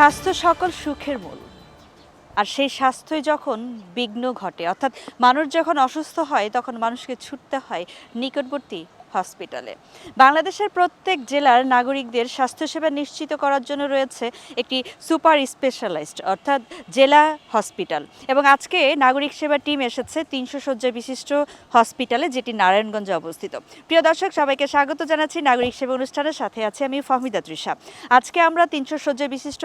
স্বাস্থ্য সকল সুখের মূল। আর সেই স্বাস্থ্যই যখন বিঘ্ন ঘটে, অর্থাৎ মানুষ যখন অসুস্থ হয়, তখন মানুষকে ছুটতে হয় নিকটবর্তী হসপিটালে। বাংলাদেশের প্রত্যেক জেলার নাগরিকদের স্বাস্থ্যসেবা নিশ্চিত করার জন্য রয়েছে একটি সুপার স্পেশালাইজড, অর্থাৎ জেলা হসপিটাল। এবং আজকে নাগরিক সেবা টিম এসেছে তিনশো শয্যা বিশিষ্ট হসপিটালে, যেটি নারায়ণগঞ্জে অবস্থিত। প্রিয় দর্শক, সবাইকে স্বাগত জানাচ্ছি নাগরিক সেবা অনুষ্ঠানের সাথে। আছে আমি ফহমিদা তৃষা। আজকে আমরা তিনশো শয্যা বিশিষ্ট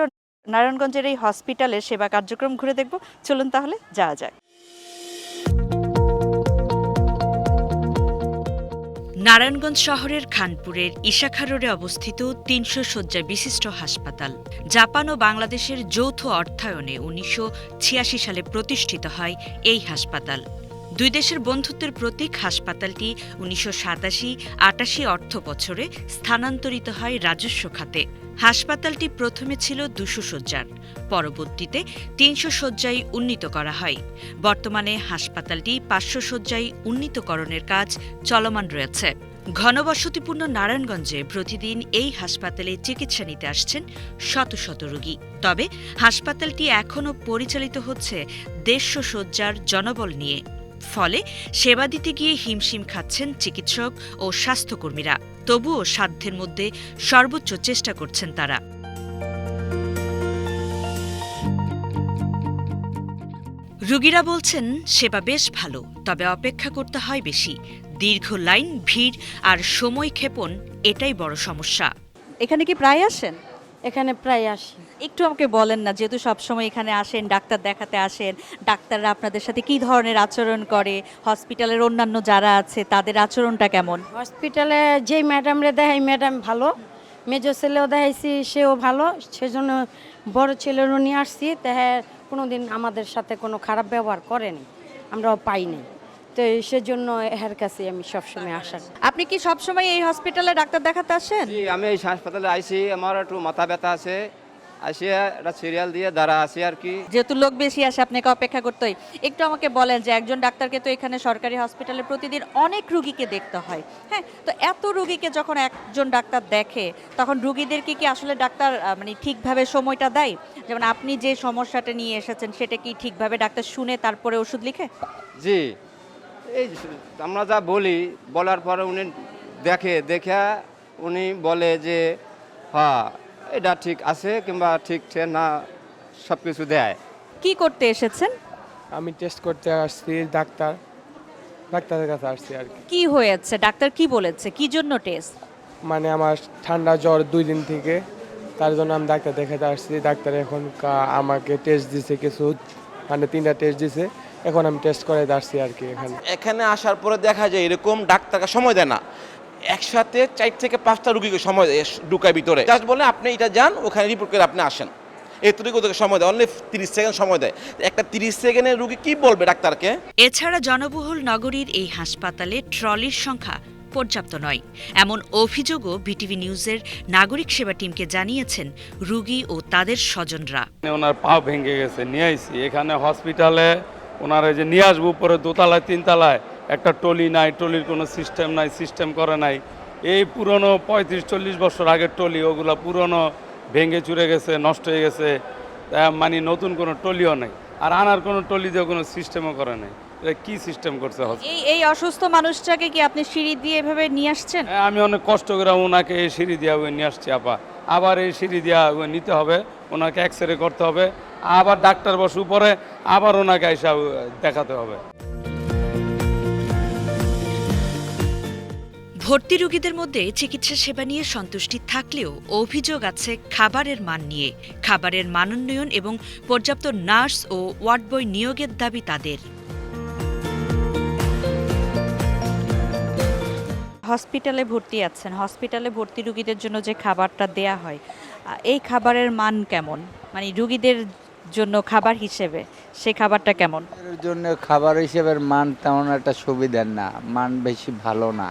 নারায়ণগঞ্জের এই হসপিটালের সেবা কার্যক্রম ঘুরে দেখব। চলুন তাহলে যাওয়া যাক। নারায়ণগঞ্জ শহরের খানপুরের ইশাখা রোডে অবস্থিত তিনশো শয্যা বিশিষ্ট হাসপাতাল। জাপান ও বাংলাদেশের যৌথ অর্থায়নে উনিশশো ছিয়াশি সালে প্রতিষ্ঠিত হয় এই হাসপাতাল। দুই দেশের বন্ধুত্বের প্রতীক হাসপাতালটি উনিশশো সাতাশি আটাশি অর্থ বছরে স্থানান্তরিত হয় রাজস্ব খাতে। হাসপাতালটি প্রথমে ছিল দুশো শয্যার, পরবর্তীতে তিনশো শয্যায় উন্নীত করা হয়। বর্তমানে হাসপাতালটি পাঁচশো শয্যায় উন্নীতকরণের কাজ চলমান রয়েছে। ঘনবসতিপূর্ণ নারায়ণগঞ্জে প্রতিদিন এই হাসপাতালে চিকিৎসা নিতে আসছেন শত শত রোগী। তবে হাসপাতালটি এখনও পরিচালিত হচ্ছে দেড়শো শয্যার জনবল নিয়ে। ফলে সেবা দিতে গিয়ে হিমশিম খাচ্ছেন চিকিৎসক ও স্বাস্থ্যকর্মীরা। তবুও সাধ্যের মধ্যে সর্বোচ্চ চেষ্টা করছেন তারা। রুগীরা বলছেন সেবা বেশ ভালো তবে অপেক্ষা করতে হয় বেশি। দীর্ঘ লাইন ভিড় আর সময় ক্ষেপণ এটাই বড় সমস্যা। এখানে কি প্রায় আসেন? এখানে প্রায় আসি। একটু আমাকে বলেন না যেহেতু সবসময় এখানে আসেন ডাক্তার দেখাতে আসেন ডাক্তাররা আপনাদের সাথে কি ধরনের আচরণ করে হসপিটালের অন্যান্য যারা আছে তাদের আচরণটা কেমন? হসপিটালে যেই ম্যাডামরে দেখাই ম্যাডাম ভালো। মেজো ছেলেও দেখাইছি সেও ভালো। সেজন্য বড় ছেলেরও নিয়ে আসছি দেখা কোনো দিন আমাদের সাথে কোনো খারাপ ব্যবহার করেনি। আমরাও পাইনি। তো সেজন্য এর কাছে আমি সবসময় আসা। আপনি কি সবসময় এই হসপিটালে ডাক্তার দেখাতে আসেন? আমি এই হাসপাতালে আইছি আমার একটু মাথা ব্যথা আছে। আসিয়া একটা সিরিয়াল দিয়ে দাঁড়া আছি আর কি। যেহেতু লোক বেশি আসে আপনাকে অপেক্ষা করতে হয়। একটু আমাকে বলেন যে একজন ডাক্তারকে তো এখানে সরকারি হসপিটালে প্রতিদিন অনেক রুগীকে দেখতে হয়। হ্যাঁ তো এত রুগীকে যখন একজন ডাক্তার দেখে তখন রুগীদেরকে কি আসলে ডাক্তার মানে ঠিকভাবে সময়টা দেয়? যেমন আপনি যে সমস্যাটা নিয়ে এসেছেন সেটা কি ঠিকভাবে ডাক্তার শুনে তারপরে ওষুধ লিখে? জি। এই আমরা যা বলি বলার পরে উনি দেখে দেখে উনি বলে যে হ্যাঁ এটা ঠিক আছে কিংবা ঠিক না সব কিছু দেয়। কি করতে এসেছেন? আমি টেস্ট করতে আসছি ডাক্তার ডাক্তারের কাছে আসছি আর কি। কি হয়েছে? ডাক্তার কি বলেছে? কি জন্য টেস্ট মানে আমার ঠান্ডা জ্বর দুই দিন থেকে তার জন্য আমি ডাক্তার দেখাতে আসছি। ডাক্তার এখন কা- আমাকে টেস্ট দিছে কিছু মানে তিনটা টেস্ট দিছে। এখন আমি টেস্ট করে আসছি আর কি এখানে। এখানে আসার পরে দেখা যায় এরকম ডাক্তারকে সময় দেয় না। একসাথে চার থেকে পাঁচটা রুগীকে সময় দেয় ঢুকায় ভিতরে। জাস্ট বলে আপনি এটা যান ওখানে রিপোর্ট করে আপনি আসেন। এতটুকু ওদেরকে সময় দেয় অনলি তিরিশ সেকেন্ড সময় দেয়। একটা তিরিশ সেকেন্ডের রুগী কি বলবে ডাক্তারকে? এছাড়া জনবহুল নগরীর এই হাসপাতালে ট্রলির সংখ্যা পর্যাপ্ত নয়। এমন অভিযোগও বিটিভি নিউজের নাগরিক সেবা টিমকে জানিয়েছেন রুগী ও তাদের স্বজনরা। ওনার পা ভেঙে গেছে নিয়ে আইছি। এখানে হসপিটালে ওনার যে নিয়ে আসব উপরে দোতলায় তিনতলায়। একটা টলি নাই টলির কোনো সিস্টেম নাই সিস্টেম করে নাই। এই পুরনো পঁয়ত্রিশ চল্লিশ বছর আগের টলি ওগুলো পুরনো ভেঙে চুরে গেছে নষ্ট হয়ে গেছে। মানে নতুন কোনো টলিও নেই। আর আনার কোনো টলি দিয়ে কোনো সিস্টেমও করে নাই। এটা কি সিস্টেম করছে এই এই অসুস্থ মানুষটাকে কি আপনি সিঁড়ি দিয়ে এভাবে নিয়ে আসছেন? আমি অনেক কষ্ট করে ওনাকে এই সিঁড়ি দিয়া নিয়ে আসছি আপা। আবার এই সিঁড়ি দিয়া নিতে হবে ওনাকে এক্স রে করতে হবে। আবার ডাক্তার বসে উপরে আবার ওনাকে এসে দেখাতে হবে। ভর্তি রোগীদের মধ্যে চিকিৎসা সেবা নিয়ে সন্তুষ্টি থাকলেও অভিযোগ আছে খাবারের মান নিয়ে। খাবারের মানোন্নয়ন এবং পর্যাপ্ত নার্স ও ওয়ার্ড বয় নিয়োগের দাবি তাদের। হসপিটালে ভর্তি আছেন। হসপিটালে ভর্তি রুগীদের জন্য যে খাবারটা দেয়া হয় এই খাবারের মান কেমন? মানে রুগীদের জন্য খাবার হিসেবে সেই খাবারটা কেমন? জন্য খাবার হিসেবের মান তেমন একটা সুবিধার না। মান বেশি ভালো না।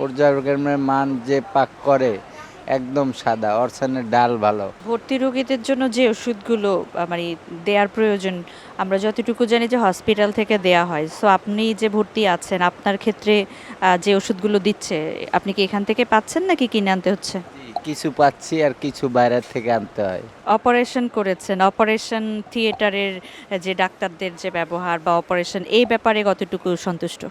পর্যায়ক্রমে মান যে পাক করে একদম সাদা অরসানের ডাল ভালো। ভর্তি রোগীদের জন্য যে ওষুধগুলো মানে দেওয়ার প্রয়োজন আমরা যতটুকু জানি যে হসপিটাল থেকে দেয়া হয়। সো আপনি যে ভর্তি আছেন আপনার ক্ষেত্রে যে ওষুধগুলো দিচ্ছে আপনি কি এখান থেকে পাচ্ছেন নাকি কিনে আনতে হচ্ছে? কিছু পাচ্ছি আর কিছু বাইরের থেকে আনতে হয়। অপারেশন করেছেন অপারেশন থিয়েটারের যে ডাক্তারদের যে ব্যবহার বা অপারেশন এই ব্যাপারে কতটুকু সন্তুষ্ট?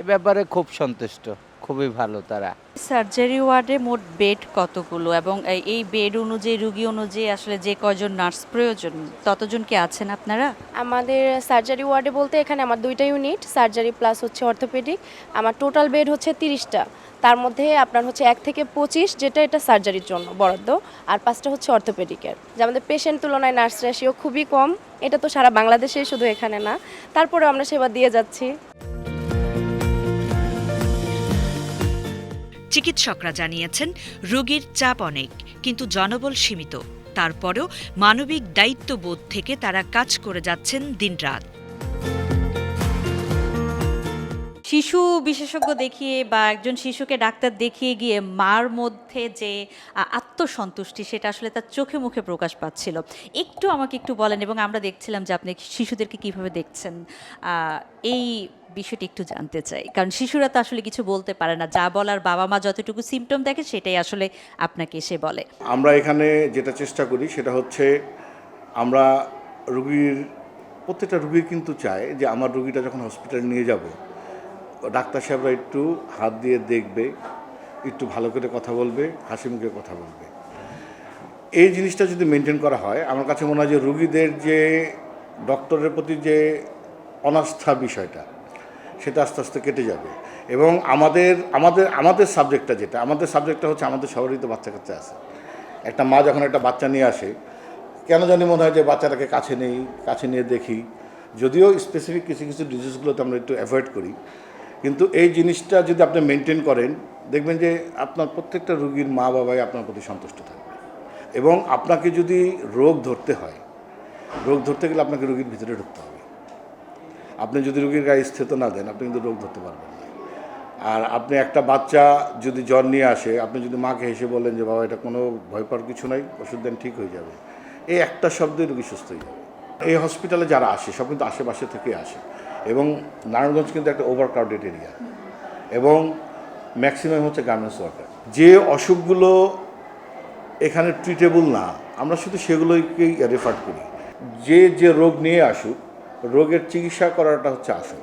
এ ব্যাপারে খুব সন্তুষ্ট। খুবই ভালো তারা। সার্জারি ওয়ার্ডে মোট বেড কতগুলো? এবং এই- বেড অনুযায়ী রুগী অনুযায়ী আসলে যে কজন নার্স প্রয়োজন ততজন কি আছেন আপনারা? আমাদের সার্জারি ওয়ার্ডে বলতে এখানে আমার দুইটা ইউনিট সার্জারি প্লাস হচ্ছে অর্থোপেডিক। আমার টোটাল বেড হচ্ছে তিরিশটা। তার মধ্যে আপনার হচ্ছে এক থেকে পঁচিশ যেটা এটা সার্জারির জন্য বরাদ্দ আর পাঁচটা হচ্ছে অর্থোপেডিকের। যে আমাদের পেশেন্ট তুলনায় নার্স রেশিও খুবই কম এটা তো সারা বাংলাদেশে শুধু এখানে না। তারপরে আমরা সেবা দিয়ে যাচ্ছি। চিকিৎসকরা জানিয়েছেন, রোগীর চাপ অনেক, কিন্তু জনবল সীমিত। তারপরেও মানবিক দায়িত্ববোধ থেকে তারা কাজ করে যাচ্ছেন দিনরাত। শিশু বিশেষজ্ঞ দেখিয়ে বা একজন শিশুকে ডাক্তার দেখিয়ে গিয়ে মার মধ্যে যে আত্মসন্তুষ্টি, সেটা আসলে তার চোখে মুখে প্রকাশ পাচ্ছিল। একটু আমাকে একটু বলেন, এবং আমরা দেখছিলাম যে আপনি শিশুদেরকে কীভাবে দেখছেন। এই বিষয়টি একটু জানতে চাই। কারণ শিশুরা তো আসলে কিছু বলতে পারে না। যা বলার বাবা মা যতটুকু সিমটম দেখে, সেটাই আসলে আপনাকে এসে বলে। আমরা এখানে যেটা চেষ্টা করি, সেটা হচ্ছে আমরা রুগীর, প্রত্যেকটা রুগী কিন্তু চায় যে আমার রুগীটা যখন হসপিটালে নিয়ে যাব, ডাক্তার সাহেবরা একটু হাত দিয়ে দেখবে, একটু ভালো করে কথা বলবে, হাসি মুখে কথা বলবে। এই জিনিসটা যদি মেনটেন করা হয়, আমার কাছে মনে হয় যে রুগীদের যে ডক্টরের প্রতি যে অনাস্থা বিষয়টা সেটা আস্তে আস্তে কেটে যাবে। এবং আমাদের আমাদের আমাদের সাবজেক্টটা যেটা, আমাদের সাবজেক্টটা হচ্ছে আমাদের সবারই তো বাচ্চা কাচ্চা আছে। একটা মা যখন একটা বাচ্চা নিয়ে আসে, কেন জানি মনে হয় যে বাচ্চাটাকে কাছে নেই, কাছে নিয়ে দেখি। যদিও স্পেসিফিক কিছু কিছু ডিজিজগুলোতে আমরা একটু অ্যাভয়েড করি। কিন্তু এই জিনিসটা যদি আপনি মেনটেন করেন, দেখবেন যে আপনার প্রত্যেকটা রুগীর মা বাবাই আপনার প্রতি সন্তুষ্ট থাকবে। এবং আপনাকে যদি রোগ ধরতে হয়, রোগ ধরতে গেলে আপনাকে রুগীর ভিতরে ঢুকতে হবে। আপনি যদি রুগীর গায়ে স্থিত না দেন, আপনি কিন্তু রোগ ধরতে পারবেন না। আর আপনি একটা বাচ্চা যদি জ্বর নিয়ে আসে, আপনি যদি মাকে হেসে বলেন যে, বাবা, এটা কোনো ভয় পাওয়ার কিছু নাই, ওষুধ দেন, ঠিক হয়ে যাবে। এই একটা শব্দে রুগী সুস্থ হয়ে যাবে। এই হসপিটালে যারা আসে, সব কিন্তু আশেপাশে থেকে আসে। এবং নারায়ণগঞ্জ কিন্তু একটা ওভার ক্রাউডেড এরিয়া এবং ম্যাক্সিমাম হচ্ছে গার্মেন্টস ওয়ার্কার যে অসুখগুলো এখানে ট্রিটেবল না, আমরা শুধু সেগুলোকেই রেফার করি। যে যে রোগ নিয়ে আসুক রোগের চিকিৎসা করাটা হচ্ছে আসল।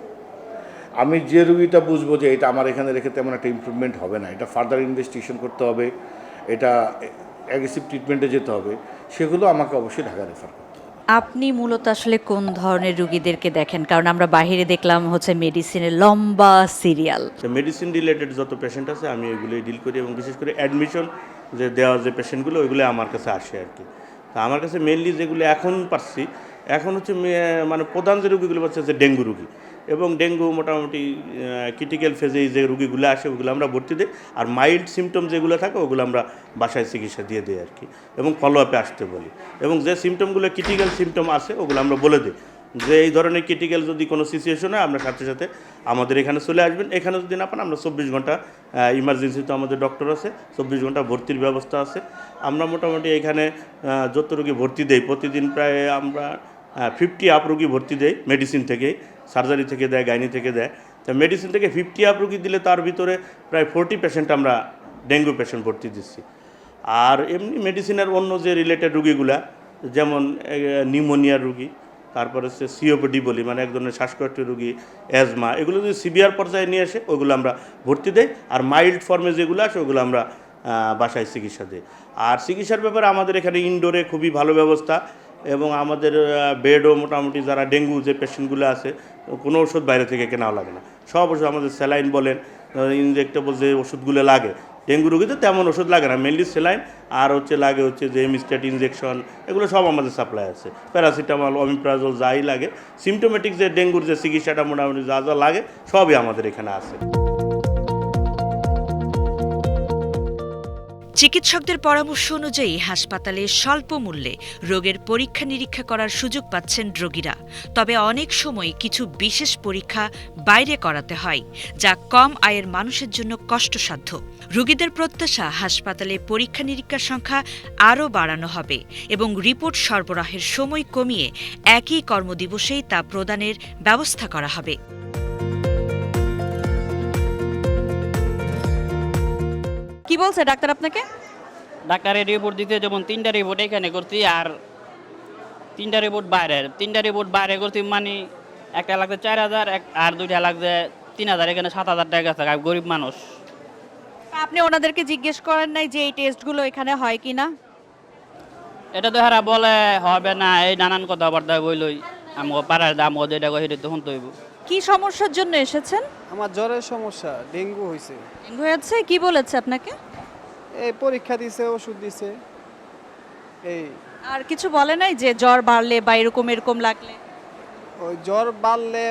আমি যে রুগীটা বুঝব যে এটা আমার এখানে রেখে তেমন একটা ইমপ্রুভমেন্ট হবে না এটা ফার্দার ইনভেস্টিগেশন করতে হবে এটা অ্যাগ্রেসিভ ট্রিটমেন্টে যেতে হবে সেগুলো আমাকে অবশ্যই ঢাকা রেফার করতে হবে। আপনি মূলত আসলে কোন ধরনের রুগীদেরকে দেখেন? কারণ আমরা বাইরে দেখলাম হচ্ছে মেডিসিনের লম্বা সিরিয়াল মেডিসিন রিলেটেড যত পেশেন্ট আছে আমি এগুলোই ডিল করি এবং বিশেষ করে অ্যাডমিশন যে দেওয়া যে পেশেন্টগুলো ওইগুলো আমার কাছে আসে আর কি। তা আমার কাছে মেনলি যেগুলো এখন পাচ্ছি এখন হচ্ছে মানে প্রধান যে রুগীগুলো হচ্ছে যে ডেঙ্গু রুগী। এবং ডেঙ্গু মোটামুটি ক্রিটিক্যাল ফেজে যে রুগীগুলো আসে, ওগুলো আমরা ভর্তি দিই। আর মাইল্ড সিমটম যেগুলো থাকে, ওগুলো আমরা বাসায় চিকিৎসা দিয়ে দিই আর কি। এবং ফলো আপে আসতে বলি। এবং যে সিমটমগুলো ক্রিটিক্যাল সিমটম আছে ওগুলো আমরা বলে দিই। যে এই ধরনের ক্রিটিক্যাল যদি কোনো সিচুয়েশন হয়, আমরা সাথে সাথে আমাদের এখানে চলে আসবেন। এখানে যদি না পান, আমরা চব্বিশ ঘণ্টা ইমার্জেন্সিতে আমাদের ডক্টর আছে। চব্বিশ ঘণ্টা ভর্তির ব্যবস্থা আছে। আমরা মোটামুটি এখানে যত রোগী ভর্তি দেই, প্রতিদিন প্রায় আমরা ফিফটি আপ রোগী ভর্তি দেয় মেডিসিন থেকে সার্জারি থেকে দেয় গাইনি থেকে দেয়। তা মেডিসিন থেকে ফিফটি আপ রোগী দিলে তার ভিতরে প্রায় ফোরটি পেশেন্ট আমরা ডেঙ্গু পেশেন্ট ভর্তি দিচ্ছি। আর এমনি মেডিসিনের অন্য যে রিলেটেড রুগীগুলা, যেমন নিউমোনিয়ার রুগী, তারপরে হচ্ছে সিওপিডি বলি মানে এক ধরনের শ্বাসকষ্ট রুগী অ্যাজমা এগুলো যদি সিভিয়ার পর্যায়ে নিয়ে আসে, ওগুলো আমরা ভর্তি দেই। আর মাইল্ড ফর্মে যেগুলো আসে, ওগুলো আমরা বাসায় চিকিৎসা দিই। আর চিকিৎসার ব্যাপারে আমাদের এখানে ইনডোরে খুবই ভালো ব্যবস্থা। এবং আমাদের বেডও মোটামুটি যারা ডেঙ্গু যে পেশেন্টগুলো আছে, কোনো ওষুধ বাইরে থেকে কেনাও লাগে না। সব ওষুধ আমাদের স্যালাইন বলেন ইনজেক্টেবল যে ওষুধগুলো লাগে, ডেঙ্গু রোগীতে তেমন ওষুধ লাগে না মেনলি স্যালাইন, আর হচ্ছে লাগে হচ্ছে যে এমিস্টেট ইনজেকশন, এগুলো সব আমাদের সাপ্লাই আছে। প্যারাসিটামল অমিপ্রাজল যাই লাগে সিমটোমেটিক যে ডেঙ্গুর যে চিকিৎসাটা মোটামুটি যা যা লাগে, সবই আমাদের এখানে আছে। চিকিৎসকদের পরামর্শ অনুযায়ী হাসপাতালে স্বল্প মূল্যে রোগের পরীক্ষা নিরীক্ষা করার সুযোগ পাচ্ছেন রোগীরা। তবে অনেক সময় কিছু বিশেষ পরীক্ষা বাইরে করাতে হয়, যা কম আয়ের মানুষের জন্য কষ্টসাধ্য। রোগীদের প্রত্যাশা হাসপাতালে পরীক্ষা নিরীক্ষার সংখ্যা আরও বাড়ানো হবে এবং রিপোর্ট সরবরাহের সময় কমিয়ে একই কর্মদিবসেই তা প্রদানের ব্যবস্থা করা হবে। কি বলছে ডাক্তার আপনাকে? ডাক্তারের রিপোর্ট দিতে যেমন তিনটা রিপোর্ট এখানে করছি আর তিনটা রিপোর্ট বাইরে। তিনটা রিপোর্ট বাইরে করছি মানে একটা লাগছে চার হাজার এক আর দুইটা লাগছে তিন হাজার এখানে সাত হাজার টাকা আছে গরিব মানুষ। আপনি ওনাদেরকে জিজ্ঞেস করেন নাই যে এই টেস্টগুলো এখানে হয় কিনা? এটা তো হারা বলে হবে না এই নানান কথাবার্তা বইলই আমাকে পাড়ার দাম ওদের এটা তখন তৈব কি সমস্যার জন্য এসেছেন? আমার জ্বরের সমস্যা ডেঙ্গু হয়েছে ডেঙ্গু হয়েছে? কি বলেছে আপনাকে? এই পরীক্ষা দিছে ওষুধ দিছে। এই আর কিছু বলে নাই যে জ্বর বাড়লে বা এরকম এরকম লাগলে? ওই জ্বর বাড়লে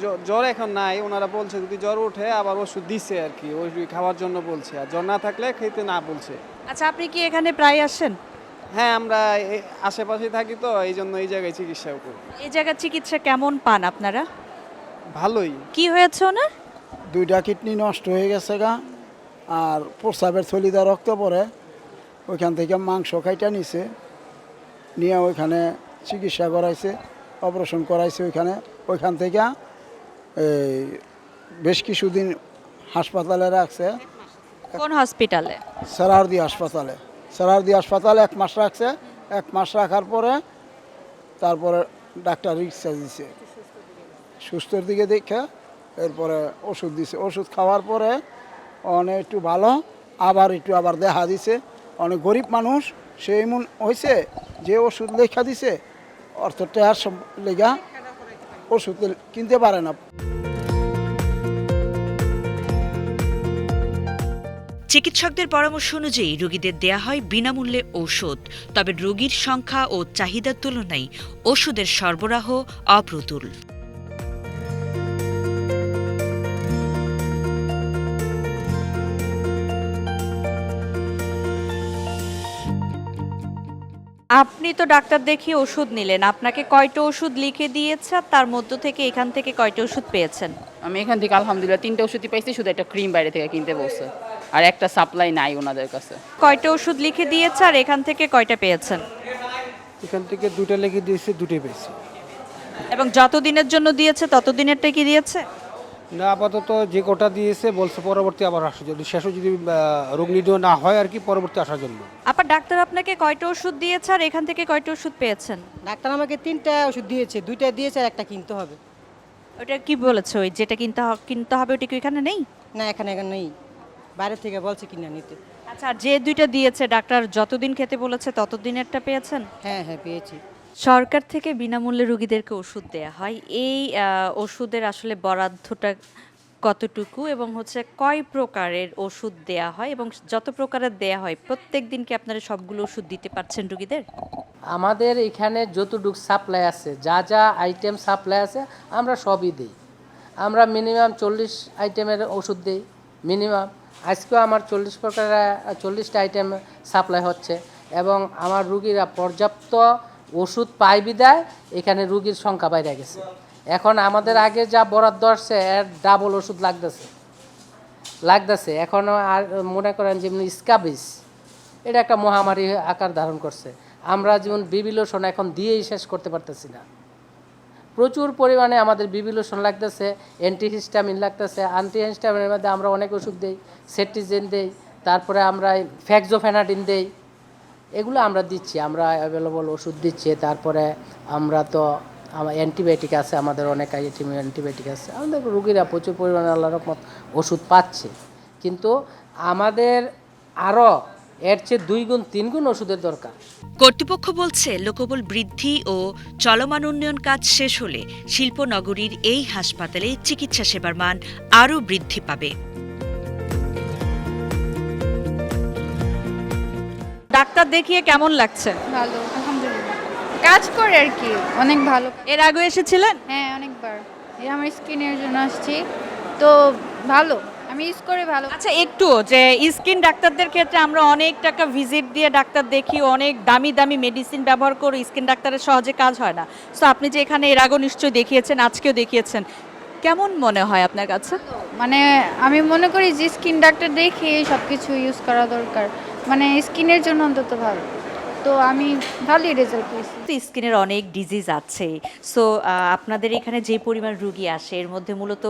জ- জ্বর এখন নাই। ওনারা বলছে যদি জ্বর ওঠে আবার ওষুধ দিছে আর কি। ওই খাওয়ার জন্য বলছে। আর জ্বর না থাকলে খেতে না বলছে। আচ্ছা আপনি কি এখানে প্রায় আসেন? হ্যাঁ আমরা এই আশেপাশে থাকি তো এই জন্য এই জায়গায় চিকিৎসা করি। এই জায়গার চিকিৎসা কেমন পান আপনারা? ভালোই। কি হয়েছে ওনার? দুইটা কিডনি নষ্ট হয়ে গেছে গা আর প্রস্রাবের থলিদা রক্ত পড়ে ওইখান থেকে মাংস খাইটা নিছে নিয়ে ওইখানে চিকিৎসা করাইছে অপারেশন করাইছে ওইখানে ওইখান থেকে এই বেশ কিছুদিন হাসপাতালে রাখছে। কোন হসপিটালে? সারারদি হাসপাতালে। সারারদি হাসপাতালে এক মাস রাখছে এক মাস রাখার পরে তারপরে ডাক্তার রিক্সা দিছে। সুস্থর দিকে দেখে, এরপরে ওষুধ দিছে। ওষুধ খাওয়ার পরে অনেক একটু ভালো, আবার একটু আবার দেখা দিছে। অনেক গরিব মানুষ, সে এমন হয়েছে যে ওষুধ লেখা দিছে অর্থ টেয়ার লেগা ওষুধ কিনতে পারে না। চিকিৎসকদের পরামর্শ অনুযায়ী রোগীদের দেয়া হয় বিনামূল্যে ঔষধ, তবে রোগীর সংখ্যা ও চাহিদার তুলনায় ওষুধের সরবরাহ অপ্রতুল। আপনি তো ডাক্তার দেখিয়ে ওষুধ নিলেন। আপনাকে কয়টা ওষুধ লিখে দিয়েছে? আর তার মধ্য থেকে এখান থেকে কয়টা ওষুধ পেয়েছেন? আমি এখান থেকে আলহামদুলিল্লাহ তিনটা ওষুধই পাইছি শুধু একটা ক্রিম বাইরে থেকে কিনতে বলছে আর একটা সাপ্লাই নাই ওনাদের কাছে। কয়টা ওষুধ লিখে দিয়েছে আর এখান থেকে কয়টা পেয়েছেন? এখান থেকে দুটা লেগে দিয়েছে দুটোই পেয়েছি। এবং যত দিনের জন্য দিয়েছে তত দিনেরটা কি দিয়েছে? না আপাতত যে কোটা দিয়েছে বলছে পরবর্তী আবার আসার জন্য। শেষও যদি রোগ নির্ণয় না হয় আর কি পরবর্তী আসার জন্য। আবার ডাক্তার আপনাকে কয়টা ওষুধ দিয়েছে আর এখান থেকে কয়টা ওষুধ পেয়েছেন? ডাক্তার আমাকে তিনটা ওষুধ দিয়েছে দুইটা দিয়েছে আর একটা কিনতে হবে। ওটা কি বলেছে ওই যেটা কিনতে কিনতে হবে ওটা কি এখানে নেই? না এখানে এখানে নেই। বাইরে থেকে বলছে কিনা নিতে। আচ্ছা আর যে দুইটা দিয়েছে ডাক্তার যতদিন খেতে বলেছে ততদিনেরটা পেয়েছেন? হ্যাঁ হ্যাঁ পেয়েছি। সরকার থেকে বিনামূল্যে রোগীদেরকে ওষুধ দেয়া হয়। এই ওষুধের আসলে বরাদ্দটা কতটুকু এবং হচ্ছে কয় প্রকারের ওষুধ দেয়া হয় এবং যত প্রকারের দেয়া হয়, প্রত্যেক দিন কি আপনারা সবগুলো ওষুধ দিতে পারছেন রোগীদের? আমাদের এখানে যতটুক সাপ্লাই আছে, যা যা আইটেম সাপ্লাই আছে, আমরা সবই দিই। আমরা মিনিমাম চল্লিশ আইটেমের ওষুধ দিই, মিনিমাম। আজকেও আমার চল্লিশ প্রকারের, চল্লিশটা আইটেম সাপ্লাই হচ্ছে এবং আমার রুগীরা পর্যাপ্ত ওষুধ পাই বিদায়, এখানে রুগীর সংখ্যা বাইরে গেছে। এখন আমাদের আগে যা বরাদ্দ আসছে, এর ডাবল ওষুধ লাগতেছে। লাগতেছে। এখন আর মনে করেন যেমনি স্কাবিস, এটা একটা মহামারী আকার ধারণ করছে। আমরা যেমন বিবিলোশন এখন দিয়েই শেষ করতে পারতেছি না। প্রচুর পরিমাণে আমাদের বিবিলোশন লাগতেছে অ্যান্টিহিস্টামিন লাগতেছে। অ্যান্টিহিস্টামিনের মধ্যে আমরা অনেক ওষুধ দিই সেট্রিজেন দেই, তারপরে আমরা ফ্যাক্সোফেনাডিন দেই। এগুলো আমরা দিচ্ছি, আমরা অ্যাভেলেবল ওষুধ দিচ্ছি, তারপরে আমরা তো আমার অ্যান্টিবায়োটিক আছে, আমাদের অনেক অ্যান্টিবায়োটিক আছে। আমাদের রুগীরা প্রচুর পরিমাণে আল্লাহ রকমত ওষুধ পাচ্ছে। কিন্তু আমাদের আরও এর চেয়ে দুই গুণ, তিন গুণ ওষুধের দরকার। কর্তৃপক্ষ বলছে, লোকবল বৃদ্ধি ও চলমান উন্নয়ন কাজ শেষ হলে শিল্পনগরীর এই হাসপাতালে চিকিৎসা সেবার মান আরও বৃদ্ধি পাবে। ডাক্তার দেখিয়ে কেমন লাগছে? ভালো আলহামদুলিল্লাহ। কাজ করে আর কি অনেক ভালো। এর আগে এসেছিলেন? হ্যাঁ অনেকবার। এই আমার স্কিনের জন্য আসছি। তো ভালো আমি ইউজ করে ভালো। আচ্ছা একটু যে স্কিন ডাক্তারদের ক্ষেত্রে আমরা অনেক টাকা ভিজিট দিয়ে ডাক্তার দেখি অনেক দামি দামি মেডিসিন ব্যবহার করে স্কিন ডাক্তারের সহজে কাজ হয় না। সো আপনি যে এখানে এর আগেও নিশ্চয়ই দেখিয়েছেন আজকেও দেখিয়েছেন। কেমন মনে হয় আপনার কাছে? মানে আমি মনে করি যে স্কিন ডাক্তার দেখে সব কিছু ইউজ করা দরকার। মানে স্কিনের জন্য অন্তত ভালো। তো আমি ভালোই রেজাল্ট পেয়েছি। তো স্কিনের অনেক ডিজিজ আছে। সো আপনাদের এখানে যে পরিমাণ রুগী আসে এর মধ্যে মূলত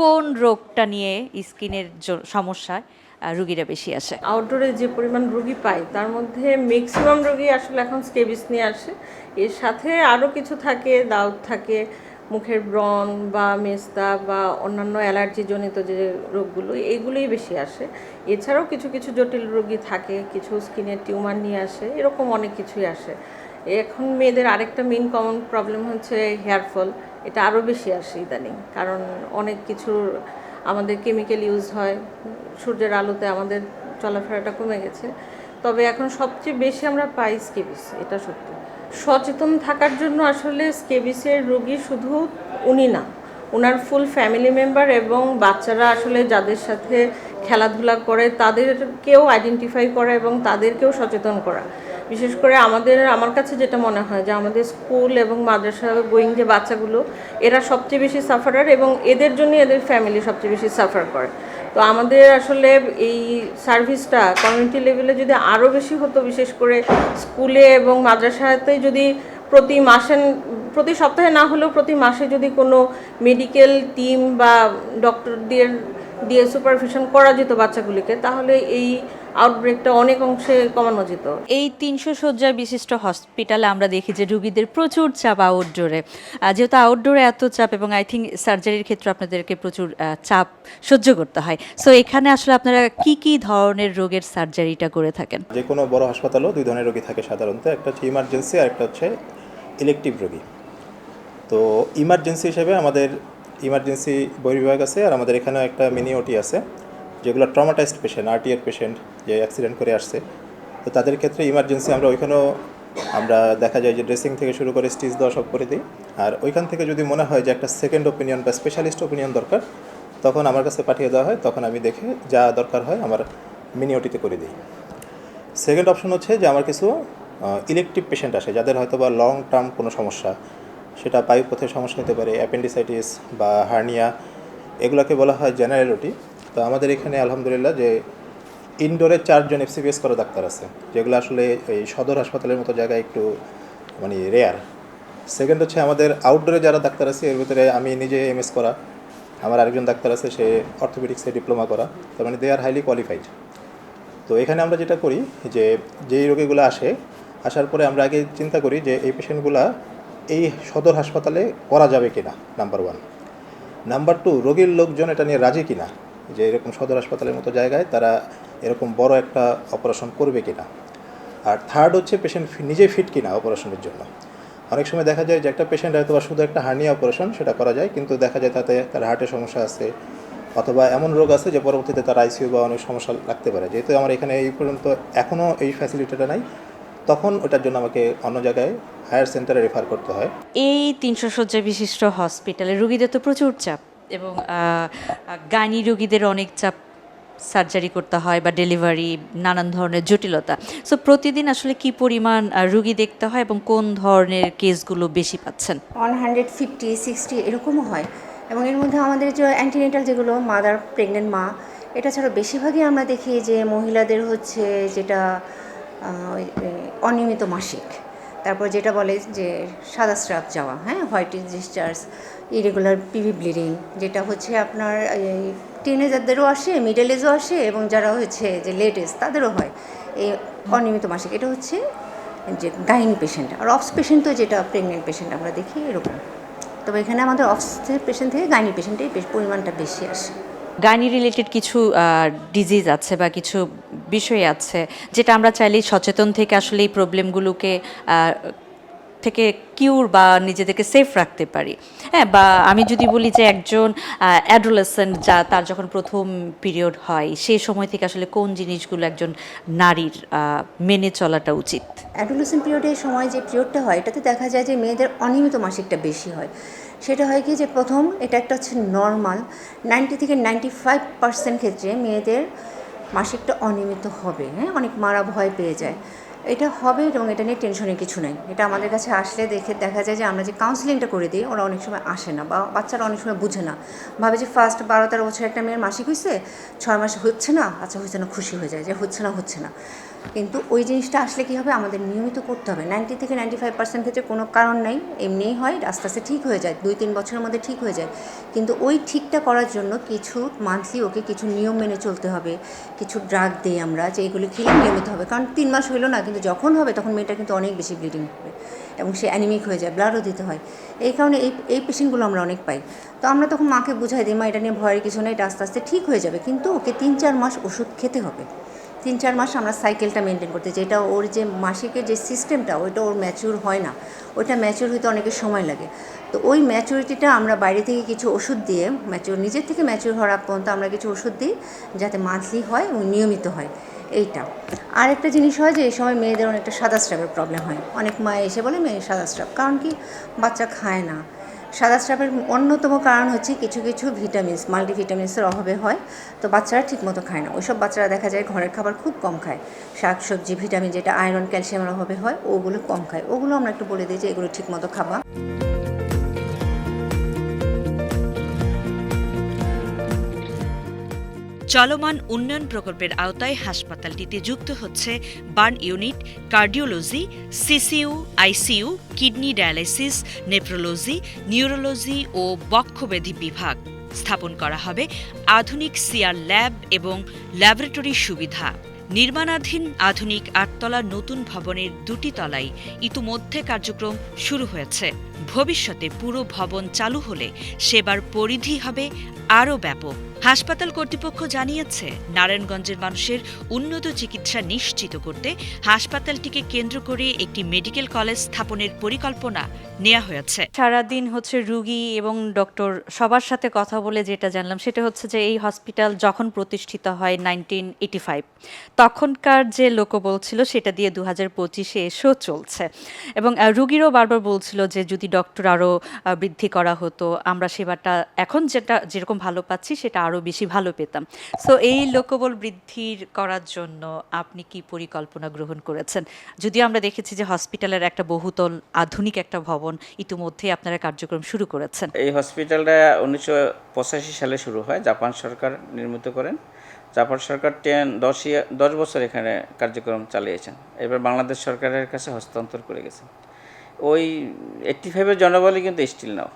কোন রোগটা নিয়ে স্কিনের সমস্যায় রুগীরা বেশি আসে? আউটডোরে যে পরিমাণ রুগী পাই তার মধ্যে ম্যাক্সিমাম রুগী আসলে এখন স্কেবিস নিয়ে আসে। এর সাথে আরও কিছু থাকে দাউদ থাকে মুখের ব্রণ বা মেস্তা বা অন্যান্য অ্যালার্জি জনিত যে রোগগুলো, এইগুলোই বেশি আসে। এছাড়াও কিছু কিছু জটিল রোগী থাকে, কিছু স্কিনের টিউমার নিয়ে আসে, এরকম অনেক কিছুই আসে। এখন মেয়েদের আরেকটা মেন কমন প্রবলেম হচ্ছে হেয়ার ফল এটা আরও বেশি আসে ইদানিং। কারণ অনেক কিছুর আমাদের কেমিক্যাল ইউজ হয়, সূর্যের আলোতে আমাদের চলাফেরাটা কমে গেছে। তবে এখন সবচেয়ে বেশি আমরা পাই স্কেবিস এটা সত্যি। সচেতন থাকার জন্য আসলে স্কেবিসের রোগী শুধু উনি না ওনার ফুল ফ্যামিলি মেম্বার এবং বাচ্চারা আসলে যাদের সাথে খেলাধুলা করে তাদেরকেও আইডেন্টিফাই করা এবং তাদেরকেও সচেতন করা। বিশেষ করে আমাদের, আমার কাছে যেটা মনে হয় যে আমাদের স্কুল এবং মাদ্রাসা গোয়িং যে বাচ্চাগুলো, এরা সবচেয়ে বেশি সাফারার এবং এদের জন্য এদের ফ্যামিলি সবচেয়ে বেশি সাফার করে। তো আমাদের আসলে এই সার্ভিসটা কমিউনিটি লেভেলে যদি আরও বেশি হতো, বিশেষ করে স্কুলে এবং মাদ্রাসাতে যদি প্রতি মাসে, প্রতি সপ্তাহে না হলেও প্রতি মাসে যদি কোনো মেডিকেল টিম বা ডক্টরদের দিয়ে সুপারভিশন করা যেত বাচ্চাগুলিকে, তাহলে এই আউটব্রেকটা অনেক অংশে কমানো যেত। এই তিনশো শয্যা বিশিষ্ট হসপিটালে আমরা দেখি যে রুগীদের প্রচুর চাপ আউটডোরে যেহেতু আউটডোরে এত চাপ এবং আই থিঙ্ক সার্জারির ক্ষেত্রে আপনাদেরকে প্রচুর চাপ সহ্য করতে হয়। সো এখানে আসলে আপনারা কি কি ধরনের রোগের সার্জারিটা করে থাকেন? যে কোনো বড় হাসপাতালেও দুই ধরনের রোগী থাকে সাধারণত। একটা হচ্ছে ইমার্জেন্সি আর একটা হচ্ছে ইলেকটিভ রোগী। তো ইমার্জেন্সি হিসেবে আমাদের ইমার্জেন্সি বহির্বিভাগ আছে আর আমাদের এখানেও একটা মিনি ওটি আছে। যেগুলো ট্রমাটাইজড পেশেন্ট আরটিআর পেশেন্ট যে অ্যাক্সিডেন্ট করে আসছে, তো তাদের ক্ষেত্রে ইমার্জেন্সি আমরা ওইখানেও আমরা দেখা যায় যে ড্রেসিং থেকে শুরু করে স্টিচ দেওয়া সব করে দিই। আর ওইখান থেকে যদি মনে হয় যে একটা সেকেন্ড ওপিনিয়ন বা স্পেশালিস্ট ওপিনিয়ন দরকার, তখন আমার কাছে পাঠিয়ে দেওয়া হয়, তখন আমি দেখে যা দরকার হয় আমার মিনিওটিতে করে দিই। সেকেন্ড অপশন হচ্ছে যে আমার কিছু ইলেকটিভ পেশেন্ট আসে, যাদের হয়তো বা লং টার্ম কোনো সমস্যা, সেটা বায়ুপথের সমস্যা হতে পারে অ্যাপেন্ডিসাইটিস বা হার্নিয়া এগুলোকে বলা হয় জেনারেল ওটি তো আমাদের এখানে আলহামদুলিল্লাহ যে ইনডোরে চারজন এফসিপিএস করা ডাক্তার আছে, যেগুলো আসলে এই সদর হাসপাতালের মতো জায়গায় একটু মানে রেয়ার সেকেন্ড হচ্ছে আমাদের আউটডোরে যারা ডাক্তার আছে, এর ভিতরে আমি নিজে এম এস করা, আমার আরেকজন ডাক্তার আছে, সে অর্থোপেডিক্সে ডিপ্লোমা করা, তার মানে দে আর হাইলি কোয়ালিফাইড তো এখানে আমরা যেটা করি যে, যেই রোগীগুলো আসে, আসার পরে আমরা আগে চিন্তা করি যে, এই পেশেন্টগুলা এই সদর হাসপাতালে করা যাবে কিনা নাম্বার ওয়ান নাম্বার টু রোগীর লোকজন এটা নিয়ে রাজি কিনা? যে এরকম সদর হাসপাতালের মতো জায়গায় তারা এরকম বড় একটা অপারেশন করবে কিনা। আর থার্ড হচ্ছে পেশেন্ট নিজে ফিট কিনা অপারেশনের জন্য। অনেক সময় দেখা যায় যে একটা পেশেন্ট হয়তো বা শুধু একটা হার্নিয়া অপারেশন সেটা করা যায়, কিন্তু দেখা যায় তাতে তার হার্টের সমস্যা আছে অথবা এমন রোগ আছে যে পরবর্তীতে তার আইসিইউ বা অনেক সমস্যা লাগতে পারে। যেহেতু আমার এখানে এই পর্যন্ত এখনও এই ফ্যাসিলিটিটা নাই, তখন ওটার জন্য আমাকে অন্য জায়গায় হায়ার সেন্টারে রেফার করতে হয়। এই তিনশো শয্যা বিশিষ্ট হসপিটালে রুগীদের তো প্রচুর চাপ। এবং গাইনি রুগীদের অনেক চাপ সার্জারি করতে হয় বা ডেলিভারি, নানান ধরনের জটিলতা। সো প্রতিদিন আসলে কি পরিমাণ রুগী দেখতে হয় এবং কোন ধরনের কেসগুলো বেশি পাচ্ছেন? ওয়ান হান্ড্রেড ফিফটি সিক্সটি এরকমও হয়। এবং এর মধ্যে আমাদের যে অ্যান্টিনেটাল যেগুলো মাদার প্রেগনেন্ট মা, এটা ছাড়া বেশিরভাগই আমরা দেখি যে মহিলাদের হচ্ছে যেটা অনিয়মিত মাসিক। তারপর যেটা বলে যে সাদা স্রাব যাওয়া হ্যাঁ? White discharge irregular PV bleeding যেটা হচ্ছে আপনার এই টিনেজারদেরও আসে মিডল এজও আসে এবং যারা হচ্ছে যে লেট এজ তাদেরও হয়। এই অনিয়মিত মাসিক, এটা হচ্ছে যে গাইনি পেশেন্ট আর অফস পেশেন্ট তো যেটা প্রেগনেন্ট পেশেন্ট আমরা দেখি এরকম। তবে এখানে আমাদের অফসের পেশেন্ট থেকে গাইনি পেশেন্টের পরিমাণটা বেশি আসে। গাইনি রিলেটেড কিছু ডিজিজ আছে বা কিছু বিষয় আছে যেটা আমরা চাইলেই সচেতন থেকে আসলে এই প্রবলেমগুলোকে থেকে কিউর বা নিজেদেরকে সেফ রাখতে পারি। হ্যাঁ বা আমি যদি বলি যে একজন অ্যাডোলেসেন্ট যা তার যখন প্রথম পিরিয়ড হয়, সেই সময় থেকে আসলে কোন জিনিসগুলো একজন নারীর মেনে চলাটা উচিত? অ্যাডোলেসেন্ট পিরিয়ডের সময় যে পিরিয়ডটা হয়, এটাতে দেখা যায় যে মেয়েদের অনিয়মিত মাসিকটা বেশি হয়। সেটা হয় কি যে প্রথম এটা একটা হচ্ছে নর্মাল নাইনটি থেকে নাইনটি ফাইভ পার্সেন্ট ক্ষেত্রে মেয়েদের মাসিকটা অনিয়মিত হবে হ্যাঁ? অনেক মারা ভয় পেয়ে যায়। এটা হবে এবং এটা নিয়ে টেনশনের কিছু নাই। এটা আমাদের কাছে আসলে দেখে দেখা যায় যে আমরা যে কাউন্সিলিংটা করে দিই, ওরা অনেক সময় আসে না বা বাচ্চারা অনেক সময় বুঝে না। ভাবে যে ফার্স্ট বারো, তেরো বছর একটা মেয়ের মাসিক হয়েছে ছয় মাস হচ্ছে না আচ্ছা হচ্ছে না, খুশি হয়ে যায় যে হচ্ছে না হচ্ছে না। কিন্তু ওই জিনিসটা আসলে কী হবে? আমাদের নিয়মিত করতে হবে। নাইনটি থেকে নাইনটি ফাইভ পার্সেন্ট ক্ষেত্রে কোনো কারণ নেই, এমনিই হয়, আস্তে আস্তে ঠিক হয়ে যায়, দুই, তিন বছরের মধ্যে ঠিক হয়ে যায়। কিন্তু ওই ঠিকটা করার জন্য কিছু মান্থলি ওকে কিছু নিয়ম মেনে চলতে হবে। কিছু ড্রাগ দিই আমরা, যে এগুলো খেলে নিয়মিত হবে। কারণ তিন মাস হইল না কিন্তু যখন হবে, তখন মেয়েটা কিন্তু অনেক বেশি ব্লিডিং হবে এবং সে অ্যানিমিক হয়ে যায় ব্লাডও দিতে হয়। এই কারণে এই এই পেশেন্টগুলো আমরা অনেক পাই। তো আমরা তখন মাকে বুঝাই দিই, মা, এটা নিয়ে ভয়ের কিছু নেই, এটা আস্তে আস্তে ঠিক হয়ে যাবে। কিন্তু ওকে তিন চার মাস ওষুধ খেতে হবে। তিন চার মাস আমরা সাইকেলটা মেনটেন করতে যেটা ওর যে মাসিকের যে সিস্টেমটা ওইটা ওর ম্যাচিউর হয় না। ওইটা ম্যাচিউর হইতে অনেকের সময় লাগে। তো ওই ম্যাচুরিটিটা আমরা বাইরে থেকে কিছু ওষুধ দিয়ে ম্যাচিউর নিজের থেকে ম্যাচিউর হওয়ার পর্যন্ত আমরা কিছু ওষুধ দিই, যাতে মান্থলি হয় এবং নিয়মিত হয়। এইটা। আর একটা জিনিস হয় যে, এই সময় মেয়েদের অনেকটা সাদা স্ট্রাপের প্রবলেম হয়। অনেক মা এসে বলে, মেয়ে, সাদা স্ট্রাপ কারণ কি? বাচ্চা খায় না। সাদা স্ট্রাপের অন্যতম কারণ হচ্ছে কিছু কিছু ভিটামিনস, মাল্টিভিটামিনসের অভাবে হয়। তো বাচ্চারা ঠিকমতো খায় না। ওইসব বাচ্চারা দেখা যায় ঘরের খাবার খুব কম খায়। শাক, সবজি, ভিটামিন যেটা আয়রন, ক্যালসিয়ামের অভাবে হয়, ওগুলো কম খায়। ওগুলো আমরা একটু বলে দিই যে, এগুলো ঠিকমতো খাবা। চলমান উন্নয়ন প্রকল্পের আওতায় হাসপাতালটিতে যুক্ত হচ্ছে burn unit, cardiology CCU ICU, kidney dialysis, nephrology, neurology ও বক্ষব্যাধি বিভাগ। স্থাপন করা হবে আধুনিক সিআর ল্যাব এবং ল্যাবরেটরি সুবিধা। নির্মাণাধীন আধুনিক আটতলা নতুন ভবনের দুটি তলায় ইতিমধ্যে কার্যক্রম শুরু হয়েছে। ভবিষ্যতে পুরো ভবন চালু হলে সেবার পরিধি হবে আরও ব্যাপক। হাসপাতাল কর্তৃপক্ষ জানিয়েছে, নারায়ণগঞ্জের মানুষের উন্নত চিকিৎসা নিশ্চিত করতে হাসপাতালটিকে কেন্দ্র করে একটি মেডিকেল কলেজ স্থাপনের পরিকল্পনা নেওয়া হয়েছে। সারাদিন হচ্ছে রুগী এবং ডক্টর সবার সাথে কথা বলে যেটা জানলাম সেটা হচ্ছে যে এই হসপিটাল যখন প্রতিষ্ঠিত হয় নাইনটিন এইটি ফাইভ, তখনকার যে লোকবল ছিল সেটা দিয়ে দু হাজার পঁচিশে এসেও চলছে। এবং রুগীরও বারবার বলছিল যে যদি ডক্টর আরও বৃদ্ধি করা হতো। আমরা সেবাটা এখন যেটা, যেরকম ভালো পাচ্ছি সেটা আরও বেশি ভালো পেতাম। সো এই লোকবল বৃদ্ধির করার জন্য আপনি কি পরিকল্পনা গ্রহণ করেছেন? যদিও আমরা দেখেছি যে হসপিটালের একটা বহুতল আধুনিক একটা ভবন ইতিমধ্যে আপনারা কার্যক্রম শুরু করেছেন। এই হসপিটালটা উনিশশো পঁচাশি সালে শুরু হয়, জাপান সরকার নির্মিত করেন। জাপান সরকার টেন, দশ দশ বছর এখানে কার্যক্রম চালিয়েছেন। এবার বাংলাদেশ সরকারের কাছে হস্তান্তর করে গেছেন ওই এইট্টি ফাইভের জনবলই কিন্তু স্টিল নাও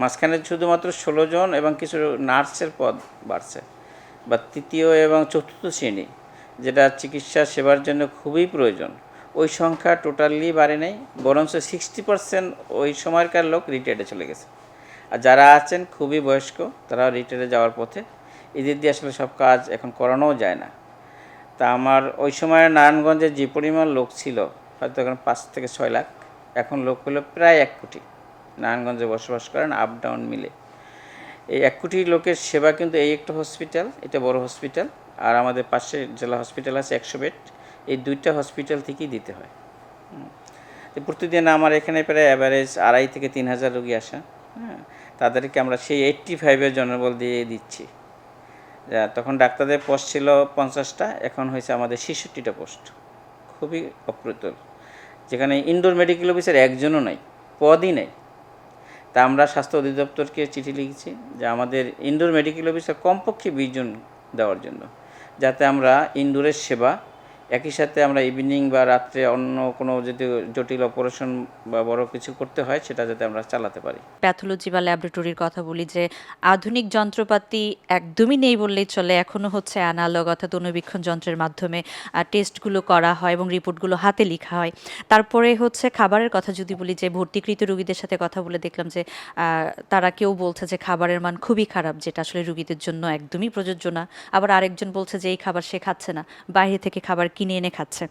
মাঝখানে শুধুমাত্র ষোলো জন এবং কিছু নার্সের পদ বাড়ছে। বা তৃতীয় এবং চতুর্থ শ্রেণি, যেটা চিকিৎসা সেবার জন্য খুবই প্রয়োজন। ওই সংখ্যা টোটালি বাড়ে নাই, বরঞ্চ সিক্সটি পার্সেন্ট ওই সময়কার লোক রিটায়ার্ডে চলে গেছে। আর যারা আছেন খুবই বয়স্ক তারা রিটায়ার্ডে যাওয়ার পথে। এদের দিয়ে আসলে সব কাজ এখন করানোও যায় না। তা আমার ওই সময় নারায়ণগঞ্জে যে পরিমাণ লোক ছিল, হয়তো এখন পাঁচ থেকে ছয় লাখ। এখন লোক হলো প্রায় এক কোটি। নারায়ণগঞ্জে বসবাস করেন আপ ডাউন মিলে। এই এক কোটি লোকের সেবা কিন্তু এই একটা হসপিটাল এটা বড় হসপিটাল আর আমাদের পাশে জেলা হসপিটাল আছে একশো বেড। এই দুইটা হসপিটাল থেকেই দিতে হয়। প্রতিদিন আমার এখানে প্রায় অ্যাভারেজ আড়াই থেকে তিন হাজার রুগী আসে। হ্যাঁ তাদেরকে আমরা সেই এইট্টি ফাইভের জনবল দিয়ে দিচ্ছি। যা তখন ডাক্তারদের পোস্ট ছিল পঞ্চাশটা, এখন হয়েছে আমাদের ছেষট্টিটা পোস্ট খুবই অপ্রতুল। যেখানে ইনডোর মেডিকেল অফিসার একজনও নাই, পদই নেই। তা আমরা স্বাস্থ্য অধিদপ্তরকে চিঠি লিখেছি যে আমাদের ইনডোর মেডিকেল অফিসার কমপক্ষে বিশজন দেওয়ার জন্য, যাতে আমরা ইনডোরের সেবা একই সাথে আমরা ইভিনিং বা রাত্রে অন্য কোনো যদি জটিল অপারেশন বা বড় কিছু করতে হয়, সেটা যাতে আমরা চালাতে পারি। প্যাথোলজি বা ল্যাবরেটরির কথা বলি যে, আধুনিক যন্ত্রপাতি একদমই নেই বললেই চলে এখনও হচ্ছে অ্যানালগ অর্থাৎ অনুবীক্ষণ যন্ত্রের মাধ্যমে টেস্টগুলো করা হয় এবং রিপোর্টগুলো হাতে লেখা হয়। তারপরে হচ্ছে খাবারের কথা যদি বলি যে, ভর্তিকৃত রুগীদের সাথে কথা বলে দেখলাম যে তারা কেউ বলছে যে, খাবারের মান খুবই খারাপ, যেটা আসলে রুগীদের জন্য একদমই প্রযোজ্য না। আবার আরেকজন বলছে যে, এই খাবার সে খাচ্ছে না। বাইরে থেকে খাবার কিনে এনে খাচ্ছে।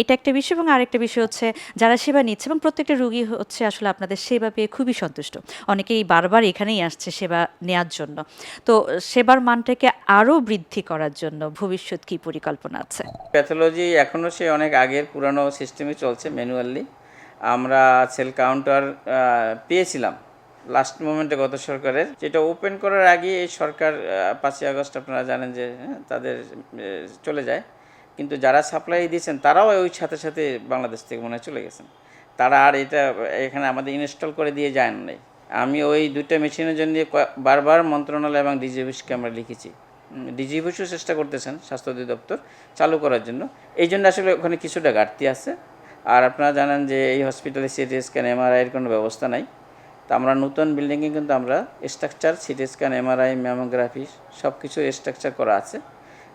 এটা একটা বিষয় এবং আরেকটা বিষয় হচ্ছে যারা সেবা নিচ্ছে এবং প্রত্যেকটা রুগী হচ্ছে আসলে আপনাদের সেবা পেয়ে খুবই সন্তুষ্ট। অনেকেই বারবার এখানেই আসছে সেবা নেয়ার জন্য। তো সেবার মানটাকে আরও বৃদ্ধি করার জন্য ভবিষ্যৎ কি পরিকল্পনা আছে? প্যাথোলজি এখনও সে অনেক আগের পুরানো সিস্টেমে চলছে ম্যানুয়ালি আমরা সেল কাউন্টার পেয়েছিলাম লাস্ট মোমেন্টে গত সরকারের। যেটা ওপেন করার আগে এই সরকার পাঁচই আগস্ট আপনারা জানেন যে হ্যাঁ, তাদের চলে যায়। কিন্তু যারা সাপ্লাই দিয়েছেন, তারাও ওই সাথে সাথে বাংলাদেশ থেকে মনে চলে গেছেন। তারা আর এটা এখানে আমাদের ইনস্টল করে দিয়ে যান নাই। আমি ওই দুইটা মেশিনের জন্য বারবার মন্ত্রণালয় এবং ডিজিবিসকে আমরা লিখেছি। ডিজিবিসও চেষ্টা করতেছেন স্বাস্থ্য অধিদপ্তর চালু করার জন্য। এই জন্য আসলে ওখানে কিছুটা ঘাটতি আছে। আর আপনারা জানেন যে এই হসপিটালে সিটি স্ক্যান এমআরআইয়ের কোনো ব্যবস্থা নাই। তো আমরা নতুন বিল্ডিংয়ে কিন্তু আমরা structure CT scan MRI mammography সব কিছু স্ট্রাকচার করা আছে।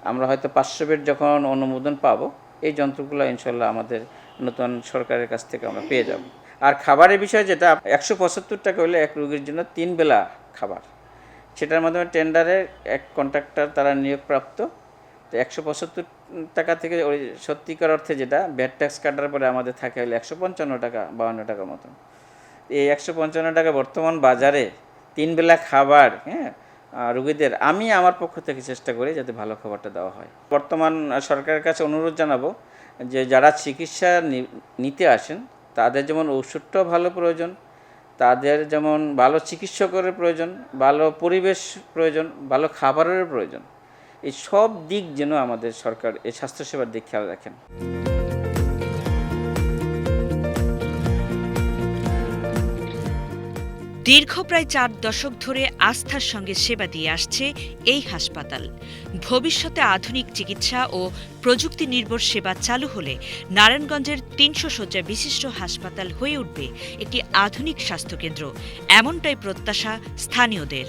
আমরা হয়তো পাঁচশো বেড যখন অনুমোদন পাবো, এই যন্ত্রগুলো ইনশাল্লাহ আমাদের নতুন সরকারের কাছ থেকে আমরা পেয়ে যাব। আর খাবারের বিষয় যেটা, একশো পঁচাত্তর টাকা হলে এক রোগীর জন্য তিন বেলা খাবার। সেটার মাধ্যমে টেন্ডারে এক কন্ট্রাক্টর তারা নিয়োগপ্রাপ্ত। তো একশো পঁচাত্তর টাকা থেকে ওই সত্যিকার অর্থে যেটা, ব্যাড ট্যাক্স কাটার পরে আমাদের থাকে হলে একশো পঞ্চান্ন টাকা, বাউন্ন টাকার মতন। এই একশো পঞ্চান্ন টাকা বর্তমান বাজারে তিন বেলা খাবার হ্যাঁ রুগীদের, আমি আমার পক্ষ থেকে চেষ্টা করি যাতে ভালো খাবারটা দেওয়া হয়। বর্তমান সরকারের কাছে অনুরোধ জানাব যে যারা চিকিৎসা নিতে আসেন, তাদের যেমন ওষুধটাও ভালো প্রয়োজন, তাদের যেমন ভালো চিকিৎসকের প্রয়োজন, ভালো পরিবেশ প্রয়োজন, ভালো খাবারের প্রয়োজন, এই সব দিক যেন আমাদের সরকার, এই স্বাস্থ্যসেবার দিক খেয়াল রাখেন। দীর্ঘ প্রায় চার দশক ধরে আস্থার সঙ্গে সেবা দিয়ে আসছে এই হাসপাতাল। ভবিষ্যতে আধুনিক চিকিৎসা ও প্রযুক্তি নির্ভর সেবা চালু হলে নারায়ণগঞ্জের তিনশো শয্যা বিশিষ্ট হাসপাতাল হয়ে উঠবে একটি আধুনিক স্বাস্থ্যকেন্দ্র, এমনটাই প্রত্যাশা স্থানীয়দের।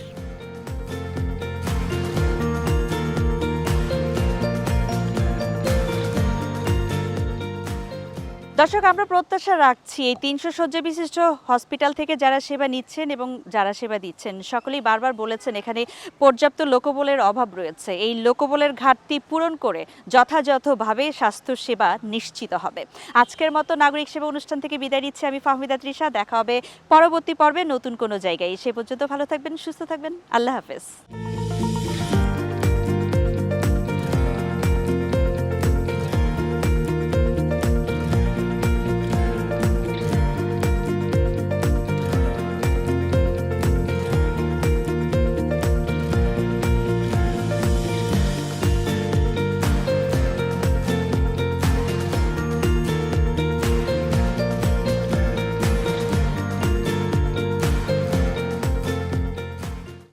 দর্শক, আমরা প্রত্যাশা রাখছি এই তিনশো শয্যা বিশিষ্ট হসপিটাল থেকে যারা সেবা নিচ্ছেন এবং যারা সেবা দিচ্ছেন, সকলেই বারবার বলেছেন এখানে পর্যাপ্ত লোকবলের অভাব রয়েছে। এই লোকবলের ঘাটতি পূরণ করে যথাযথভাবে স্বাস্থ্য সেবা নিশ্চিত হবে। আজকের মতো নাগরিক সেবা অনুষ্ঠান থেকে বিদায় নিচ্ছি আমি ফাহমিদা তৃষা। দেখা হবে পরবর্তী পর্বে নতুন কোনো জায়গায়। সে পর্যন্ত ভালো থাকবেন, সুস্থ থাকবেন। আল্লাহ হাফেজ।